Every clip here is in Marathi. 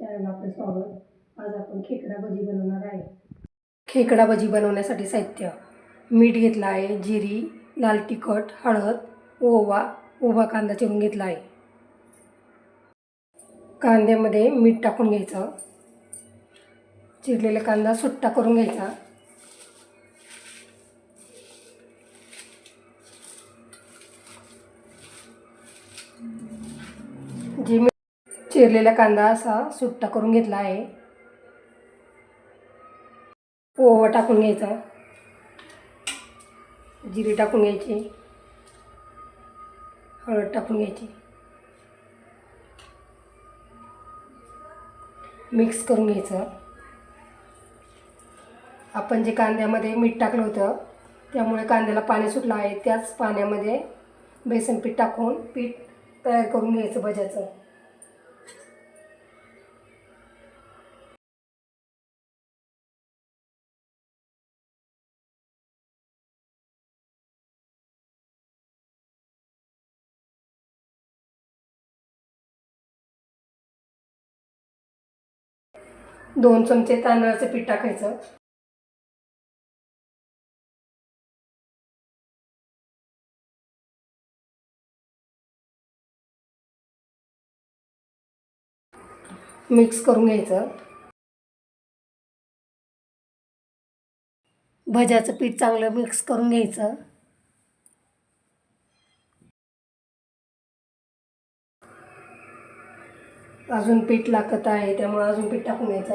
चॅनलला आपलं स्वागत. आज आपण खेकडा भजी बनवणार आहे. खेकडा भजी बनवण्यासाठी साहित्य. मीठ घेतलं आहे जिरी लाल तिखट हळद ओवा उभा कांदा चिरून घेतला आहे. कांद्यामध्ये मीठ टाकून घ्यायचं. चिरलेला कांदा सुट्टा करून घ्यायचा. जी चिरलेला कांदा असा सुट्टा करून घेतला आहे. ओवा टाकून घ्यायचा. जिरे टाकून घ्यायची. हळद टाकून घ्यायची. मिक्स करून घ्यायचं. आपण जे कांद्यामध्ये मीठ टाकलं होतं त्यामुळे कांद्याला पाणी सुटलं आहे त्याच पाण्यामध्ये बेसन पीठ टाकून पीठ तयार करून घ्यायचं भज्याचं. दोन चमचे तांदळाचं पीठ टाकायचं. मिक्स करून घ्यायचं. भज्याचं पीठ चांगलं मिक्स करून घ्यायचं. अजून पीठ लागत आहे त्यामुळे अजून पीठ टाकून घ्यायचं.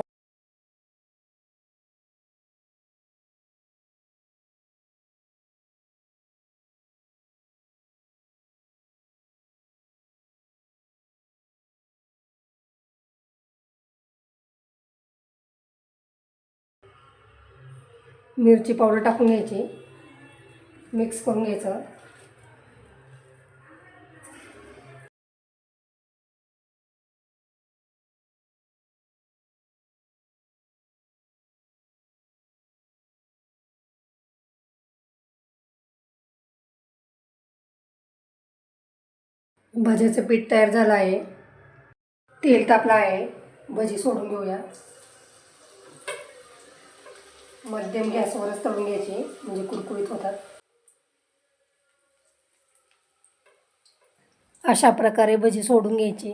मिरची पावडर टाकून घ्यायची. मिक्स करून घ्यायचं. भज्याचं पीठ तयार झालं आहे. तेल तापलं आहे. भजी सोडून घेऊया मध्यम गॅसवरच तळून घ्यायची म्हणजे कुरकुरीत होतात. अशा प्रकारे भजी सोडून घ्यायची.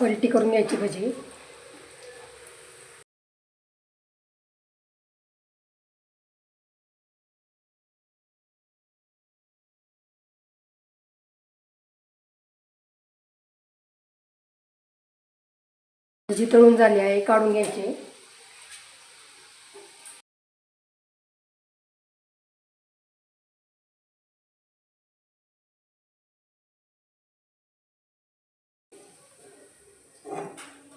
पलटी करून घ्यायची भजी. जी तळून झाली आहे काढून घ्यायची.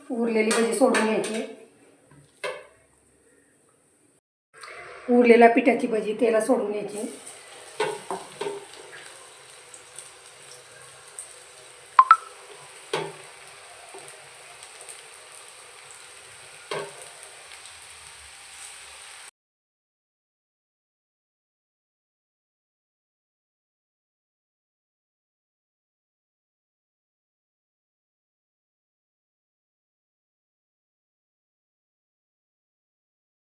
उरलेली भजी सोडून घ्यायची. उरलेल्या पिठाची भजी तेला सोडून घ्यायची.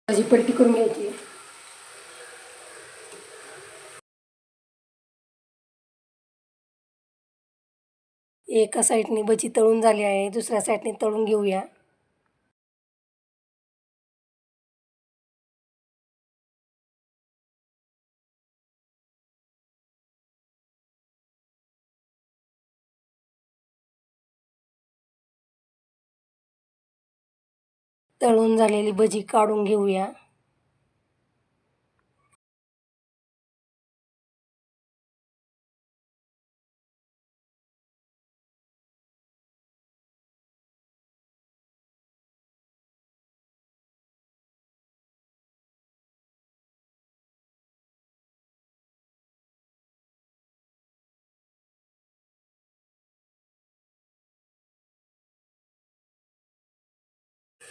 भाजी पट्टी करून घ्यायची. एका साईडने भजी तळून झाली आहे दुसऱ्या साईडने तळून घेऊया. तळून झालेली भजी काढून घेऊया.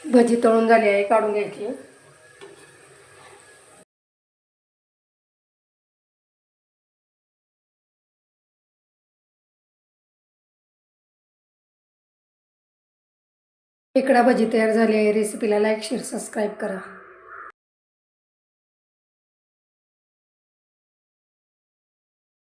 भजी तळून झाली आहे काढून घ्यायची. इकडा भजी तयार झाली आहे रेसिपीला लाईक शेअर सबस्क्राईब करा.